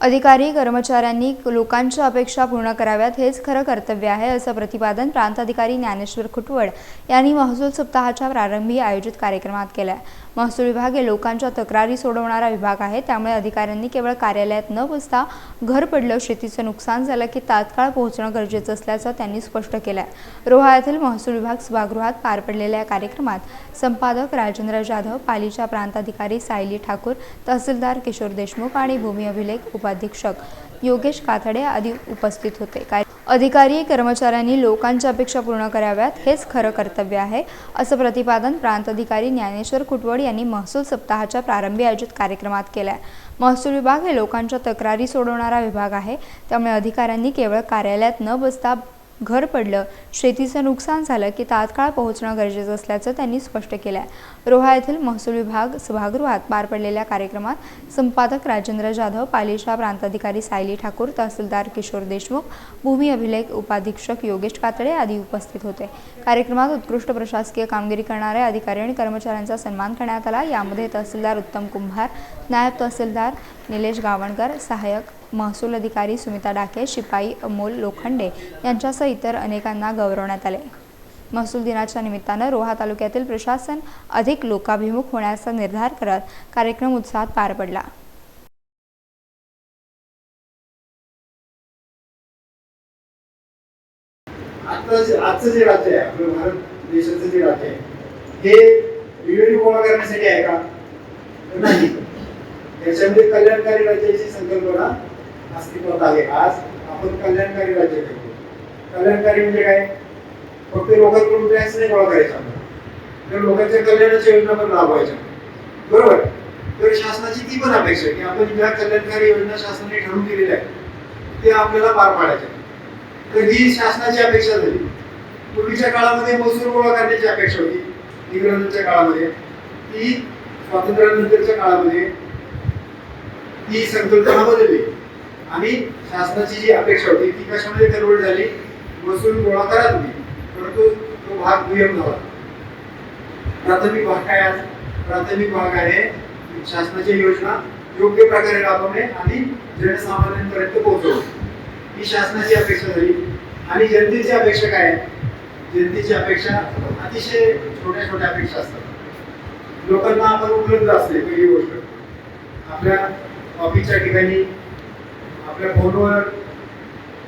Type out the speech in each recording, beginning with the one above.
अधिकारी कर्मचाऱ्यांनी लोकांच्या अपेक्षा पूर्ण कराव्यात हेच खरं कर्तव्य आहे असं प्रतिपादन प्रांताधिकारी ज्ञानेश्वर खुटवड यांनी महसूल सप्ताहाच्या प्रारंभी आयोजित कार्यक्रमात केलं आहे महसूल विभाग हे लोकांच्या तक्रारी सोडवणारा विभाग आहे त्यामुळे अधिकाऱ्यांनी केवळ कार्यालयात न बसता घर पडलं शेतीचं नुकसान झालं की तात्काळ पोहोचणं गरजेचं असल्याचं त्यांनी स्पष्ट केलं आहे रोहा येथील महसूल विभाग सभागृहात पार पडलेल्या या कार्यक्रमात संपादक राजेंद्र जाधव पालीच्या प्रांताधिकारी सायली ठाकूर तहसीलदार किशोर देशमुख आणि भूमी अभिलेख उपाधीक्षक योगेश काथडे आदी उपस्थित होते. काय अधिकारी कर्मचाऱ्यांनी लोकांच्या अपेक्षा पूर्ण कराव्यात हेच खरं कर्तव्य आहे असं प्रतिपादन प्रांताधिकारी ज्ञानेश्वर कुटवड यांनी महसूल सप्ताहाच्या प्रारंभी आयोजित कार्यक्रमात केलं आहे महसूल विभाग हे लोकांच्या तक्रारी सोडवणारा विभाग आहे त्यामुळे अधिकाऱ्यांनी केवळ कार्यालयात न बसता घर पडलं. शेतीचं नुकसान झालं की तात्काळ पोहोचणं गरजेचं असल्याचं त्यांनी स्पष्ट केलं आहे रोहा येथील महसूल विभाग सभागृहात पार पडलेल्या कार्यक्रमात संपादक राजेंद्र जाधव पालेशा प्रांताधिकारी सायली ठाकूर तहसीलदार किशोर देशमुख भूमी अभिलेख उपाधीक्षक योगेश कातडे आदी उपस्थित होते. कार्यक्रमात उत्कृष्ट प्रशासकीय कामगिरी करणाऱ्या अधिकारी आणि कर्मचाऱ्यांचा सन्मान करण्यात आला. यामध्ये तहसीलदार उत्तम कुंभार नायब तहसीलदार निलेश गावणकर सहाय्यक महसूल अधिकारी सुमिता डाके शिपाई अमोल लोखंडे यांच्यासह इतर अनेकांना गौरवण्यात आले. महसूल दिनाच्या निमित्तानं रोहा तालुक्यातील प्रशासन अधिक लोकाभिमुख होण्याचा निर्धार करत कार्यक्रम उत्साहात पार पडला. आजचं जे राज्य आहे आपलं भारत देशाचं जे राज्य आहे हे विवेरी गोळा करण्यासाठी आहे का? नाही. याच्यामध्ये कल्याणकारी राज्याची संकल्पना अस्तित्वात आहे. आज आपण कल्याणकारी राज्य करतो. कल्याणकारी म्हणजे काय? फक्त लोकांकडून टॅक्स नाही गोळा करायचा तर लोकांच्या कल्याणाच्या योजना पण राबवायच्या. बरोबर? तर शासनाची ती पण अपेक्षा की आपण ज्या कल्याणकारी योजना शासनाने ठरवून दिलेल्या आहेत ते आपल्याला पार पाडायच्या. तर ही शासनाची अपेक्षा झाली. पूर्वीच्या काळामध्ये महसूल गोळा करण्याची अपेक्षा होती. इंग्रजांच्या काळामध्ये. ती स्वातंत्र्यानंतरच्या काळामध्ये ती संकल्पना बदलली. आणि शासनाची जी अपेक्षा होती ती कशामध्ये कन्वर्ट झाली? महसूल गोळा करा तुम्ही. परंतु तो भाग दुय्यम झाला. प्राथमिक भाग काय आज? प्राथमिक भाग आहे शासनाची योजना योग्य प्रकारे राबवणे आणि जनसामान्यांपर्यंत पोहोचवणे. ही शासनाची अपेक्षा झाली. आणि जनतेची अपेक्षा काय? आहे जनतेची अपेक्षा अतिशय छोट्या छोट्या अपेक्षा असतात. लोकांना आपण उपलब्ध असते पहिली गोष्ट. आपल्या ऑफिसच्या ठिकाणी आपल्या फोनवर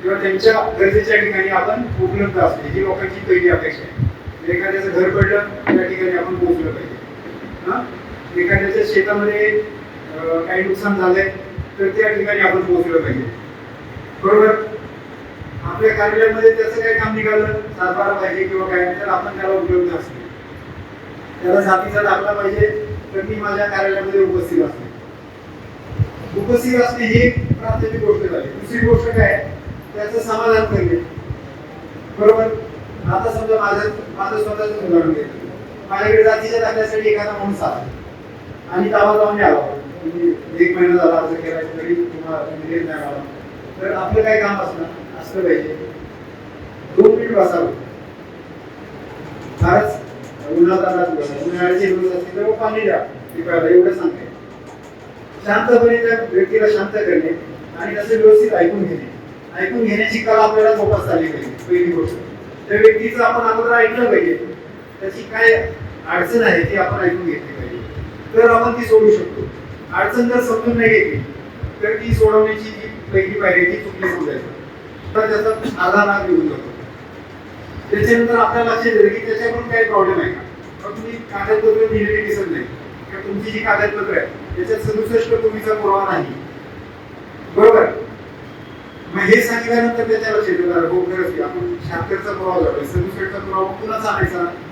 किंवा त्यांच्या गरजेच्या ठिकाणी आपण उपलब्ध असते ही लोकांची पहिली अपेक्षा आहे. एखाद्याचं घर पडलं त्या ठिकाणी आपण पोहोचलं पाहिजे. हां? एखाद्याच्या शेतामध्ये काही नुकसान झालंय तर त्या ठिकाणी आपण पोहोचलं पाहिजे. बरोबर? आपल्या कार्यालयामध्ये त्याचं काही काम निघालं? सातबारा पाहिजे किंवा काय तर आपण त्याला उपलब्ध असते. त्याला जातीचा दाखला पाहिजे तर मी माझ्या कार्यालयामध्ये उपस्थित असते. उपस्थित असणे ही प्राथमिक गोष्ट झाली. दुसरी गोष्ट काय? त्याचं समाधान करणे बरोबर? आता समजा माझं माझं स्वतःच उदाहरण घेतलं माझ्याकडे जातीच्या दाखल्यासाठी एखादा माणूस आला. आणि दावा लावून आला. म्हणजे एक महिना झाला अर्ज केला तरी तुम्हाला निर्णय नाही आला तर आपलं काय काम असणार? असलं पाहिजे. दोन मिनिट बसावं फारच उन्हात उन्हाळ्याचे दिवस असतील तर मग पाणी द्या. पिकायला एवढं सांगते शांतपणे त्या व्यक्तीला शांत करणे आणि त्याचं व्यवस्थित ऐकून घेणे. ऐकून घेण्याची कला आपल्याला जोपासता आली पाहिजे पहिली गोष्ट. त्या व्यक्तीचं आपण अगोदर ऐकलं पाहिजे. त्याची काय अडचण आहे ती आपण ऐकून घेतली पाहिजे. तर आपण ती सोडू शकतो. अडचण जर समजून नाही घेतली तर ती सोडवण्याची जी पहिली पायरी ती चुकली समजायचं. तर त्याचा आधार हा घेऊन जातो. त्याच्यानंतर आपल्या लक्षात येतं की त्याच्याकडून काही प्रॉब्लेम आहे का? पण तुम्ही कागदपत्र दिलेली दिसत नाही. किंवा तुमची जी कागदपत्र आहे त्याच्यात सदुसष्ट पूर्वीचा पुरावा नाही. बरोबर? मग हे सांगितल्यानंतर त्याच्या लक्षात येणार हो खरंच आपण शहात्तरचा पुरावा जातोय सदुसष्टचा पुरावा पुन्हा आणायचा?